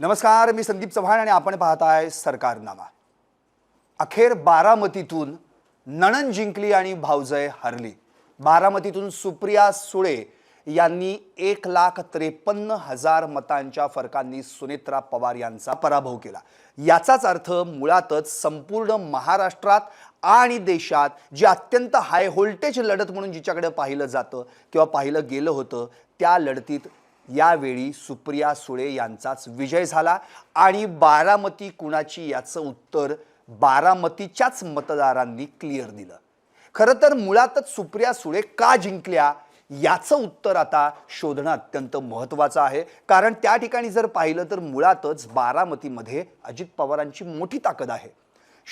नमस्कार मी संदीप चव्हाण आणि आपण पाहताय सरकारनामा. अखेर बारामतीतून नणन जिंकली आणि भावजय हरली. बारामतीतून सुप्रिया सुळे यांनी एक लाख त्रेपन्न हजार मतांच्या फरकांनी सुनेत्रा पवार यांचा पराभव केला. याचाच अर्थ मुळातच संपूर्ण महाराष्ट्रात आणि देशात जी अत्यंत हाय व्होल्टेज लढत म्हणून जिच्याकडे पाहिलं जातं किंवा पाहिलं गेलं होतं त्या लढतीत यावेळी सुप्रिया सुळे यांचाच विजय झाला आणि बारामती कुणाची याचं उत्तर बारामतीच्याच मतदारांनी क्लिअर दिलं. खरं तर मुळातच सुप्रिया सुळे का जिंकल्या याचं उत्तर आता शोधणं अत्यंत महत्त्वाचं आहे. कारण त्या ठिकाणी जर पाहिलं तर मुळातच बारामतीमध्ये अजित पवारांची मोठी ताकद आहे.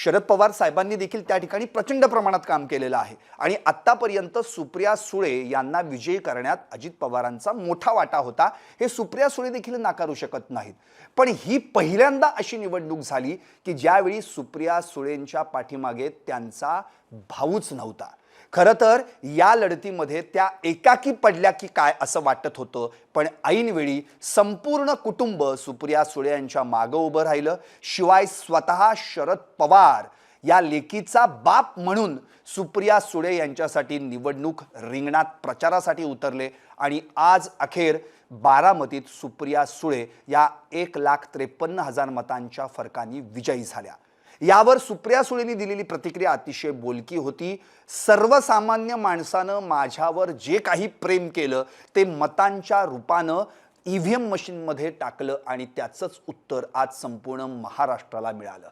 शरद पवार साहेबांनी देखील त्या ठिकाणी प्रचंड प्रमाणात काम केलेलं आहे. आणि आत्तापर्यंत सुप्रिया सुळे यांना विजयी करण्यात अजित पवारांचा मोठा वाटा होता. हे सुप्रिया सुळे देखील नाकारू शकत नाहीत. पण ही पहिल्यांदा अशी निवडणूक झाली की ज्यावेळी सुप्रिया सुळेंच्या पाठीमागे त्यांचा भाऊच नव्हता. खरं तर या लढतीमध्ये त्या एकाकी पडल्या की काय असं वाटत होतं. पण ऐनवेळी संपूर्ण कुटुंब सुप्रिया सुळे यांच्या मागं उभं राहिलं. शिवाय स्वतः शरद पवार या लेकीचा बाप म्हणून सुप्रिया सुळे यांच्यासाठी निवडणूक रिंगणात प्रचारासाठी उतरले. आणि आज अखेर बारामतीत सुप्रिया सुळे या एक लाख त्रेपन्न हजार मतांच्या फरकाने विजयी झाल्या. यावर सुप्रिया सुळेंनी दिलेली प्रतिक्रिया अतिशय बोलकी होती. सर्वसामान्य माणसानं माझ्यावर जे काही प्रेम केलं ते मतांच्या रूपानं ई व्ही एम मशीनमध्ये टाकलं आणि त्याचंच उत्तर आज संपूर्ण महाराष्ट्राला मिळालं.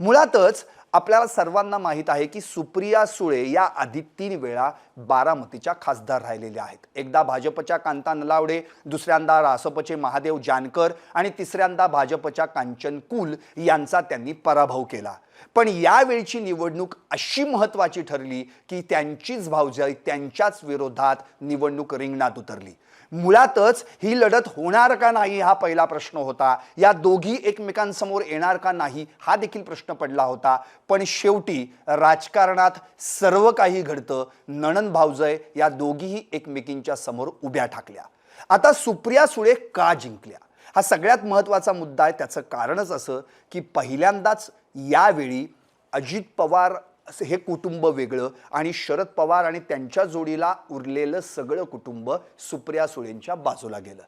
मुळातच आपल्याला सर्वांना माहीत आहे की सुप्रिया सुळे या आधी तीन वेळा बारामतीच्या खासदार राहिलेल्या आहेत. एकदा भाजपच्या कांता नलावडे दुसऱ्यांदा रासपचे महादेव जानकर आणि तिसऱ्यांदा भाजपच्या कांचन कुल यांचा त्यांनी पराभव केला. पण यावेळची निवडणूक अशी महत्त्वाची ठरली की त्यांचीच भावजाई त्यांच्याच विरोधात निवडणूक रिंगणात उतरली. मुळातच ही लढत होणार का नाही हा पहिला प्रश्न होता. या दोघी एकमेकांसमोर येणार का नाही हा देखील प्रश्न पडला होता. पण शेवटी राजकारणात सर्व काही घडतं. नणन भावजय या दोघीही एकमेकींच्या समोर उभ्या ठाकल्या. आता सुप्रिया सुळे का जिंकल्या? हा सगळ्यात महत्त्वाचा मुद्दा आहे. त्याचं कारणच असं की पहिल्यांदाच यावेळी अजित पवार असं हे कुटुंब वेगळं आणि शरद पवार आणि त्यांच्या जोडीला उरलेलं सगळं कुटुंब सुप्रिया सुळेंच्या बाजूला गेलं.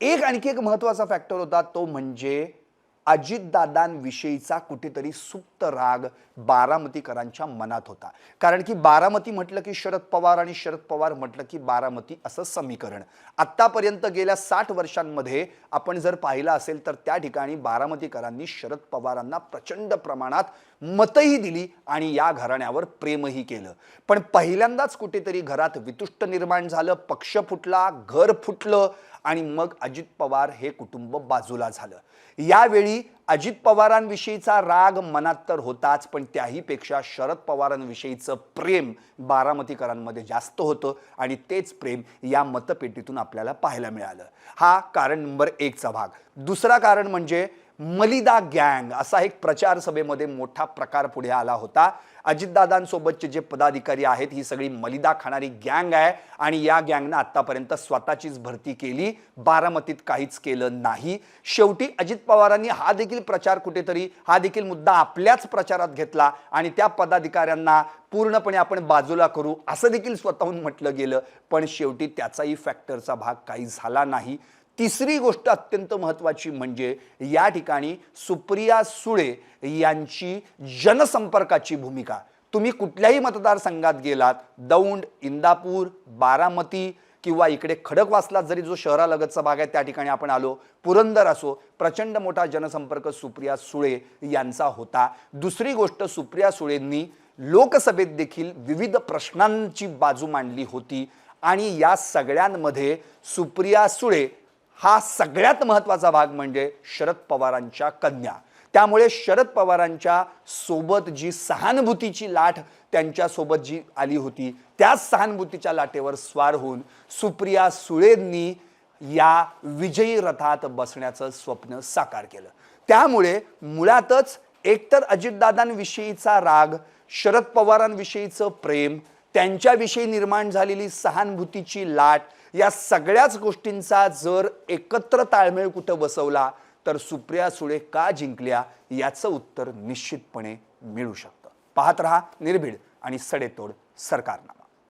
एक आणखी एक महत्त्वाचा फॅक्टर होता तो म्हणजे अजितदादांविषयीचा कुठेतरी सुप्त राग बारामतीकरांच्या मनात होता. कारण की बारामती म्हटलं की शरद पवार आणि शरद पवार म्हटलं की बारामती असं समीकरण. आत्तापर्यंत गेल्या साठ वर्षांमध्ये आपण जर पाहिलं असेल तर त्या ठिकाणी बारामतीकरांनी शरद पवारांना प्रचंड प्रमाणात मतही दिली आणि या घराण्यावर प्रेमही केलं. पण पहिल्यांदाच कुठेतरी घरात वितुष्ट निर्माण झालं पक्ष फुटला घर फुटलं आणि मग अजित पवार हे कुटुंब बाजूला झालं. यावेळी अजित पवारांविषयीचा राग मनात तर होताच पण त्याहीपेक्षा शरद पवारांविषयीचं प्रेम बारामतीकरांमध्ये जास्त होतं आणि तेच प्रेम या मतपेटीतून आपल्याला पाहायला मिळालं. हा कारण नंबर एकचा भाग. दुसरा कारण म्हणजे मलिदा गँग असा एक प्रचार सभेमध्ये मोठा प्रकार पुढे आला होता. अजितदादांसोबतचे जे पदाधिकारी आहेत ही सगळी मलिदा खाणारी गँग आहे आणि या गँगनं आत्तापर्यंत स्वतःचीच भरती केली. बारामतीत काहीच केलं नाही. शेवटी अजित पवारांनी हा देखील प्रचार कुठेतरी हा देखील मुद्दा आपल्याच प्रचारात घेतला आणि त्या पदाधिकाऱ्यांना पूर्णपणे आपण बाजूला करू असं देखील स्वतःहून म्हटलं गेलं. पण शेवटी त्याचाही फॅक्टरचा भाग काही झाला नाही. तिसरी गोष्ट अत्यंत महत्त्वाची म्हणजे या ठिकाणी सुप्रिया सुळे यांची जनसंपर्काची भूमिका. तुम्ही कुठल्याही मतदारसंघात गेलात दौंड इंदापूर बारामती किंवा इकडे खडकवासला जरी जो शहरालगतचा भाग आहे त्या ठिकाणी आपण आलो पुरंदर असो प्रचंड मोठा जनसंपर्क सुप्रिया सुळे यांचा होता. दुसरी गोष्ट सुप्रिया सुळेंनी लोकसभेत देखील विविध प्रश्नांची बाजू मांडली होती आणि या सगळ्यांमध्ये सुप्रिया सुळे हा सगळ्यात महत्त्वाचा भाग म्हणजे शरद पवारांच्या कन्या. त्यामुळे शरद पवारांच्या सोबत जी सहानुभूतीची लाट त्यांच्यासोबत जी आली होती त्याच सहानुभूतीच्या लाटेवर स्वार होऊन सुप्रिया सुळेंनी या विजयी रथात बसण्याचं स्वप्न साकार केलं. त्यामुळे मुळातच एकतर अजितदादांविषयीचा राग शरद पवारांविषयीचं प्रेम त्यांच्याविषयी निर्माण झालेली सहानुभूतीची लाट या सगळ्याच गोष्टींचा जर एकत्र ताळमेळ कुठं बसवला तर सुप्रिया सुळे का जिंकल्या याचं उत्तर निश्चितपणे मिळू शकतं. पाहत रहा निर्भीड आणि सडेतोड सरकारनं.